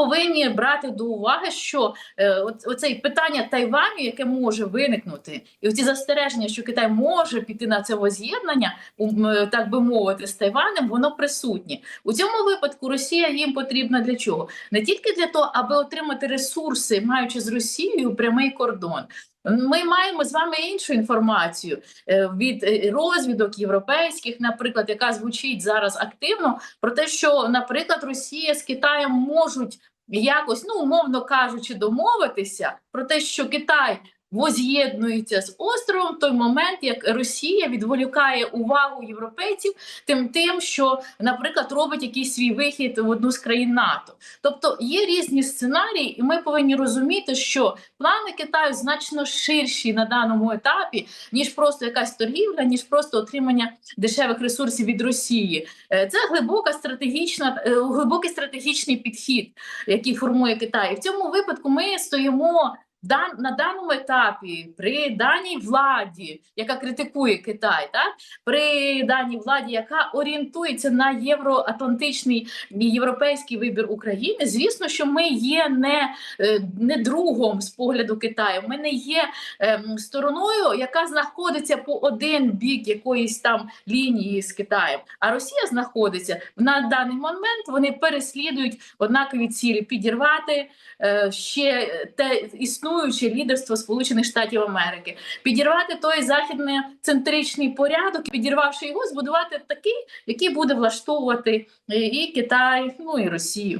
повинні брати до уваги, що е, оце питання Тайваню, яке може виникнути, і оці застереження, що Китай може піти на це воз'єднання, так би мовити, з Тайванем, воно присутнє. У цьому випадку Росія їм потрібна для чого? Не тільки для того, аби отримати ресурси, маючи з Росією прямий кордон. Ми маємо з вами іншу інформацію е, від е, розвідок європейських, наприклад, яка звучить зараз активно, про те, що, наприклад, Росія з Китаєм можуть якось, ну умовно кажучи, домовитися про те, що Китай воз'єднується з островом той момент, як Росія відволікає увагу європейців тим, тим, що, наприклад, робить якийсь свій вихід в одну з країн НАТО. Тобто є різні сценарії, і ми повинні розуміти, що плани Китаю значно ширші на даному етапі, ніж просто якась торгівля, ніж просто отримання дешевих ресурсів від Росії. Е, Це глибока стратегічна, е, глибокий стратегічний підхід, який формує Китай. І в цьому випадку ми стоїмо на даному етапі при даній владі, яка критикує Китай, так при даній владі, яка орієнтується на євроатлантичний європейський вибір України, звісно, що ми є не, е, не другом з погляду Китаю. Ми не є ем, стороною, яка знаходиться по один бік якоїсь там лінії з Китаєм. А Росія знаходиться на даний момент. Вони переслідують однакові цілі підірвати е, ще те існуюче лідерство Сполучених Штатів Америки, підірвати той західний центричний порядок, підірвавши його, збудувати такий, який буде влаштовувати і Китай, ну і Росію.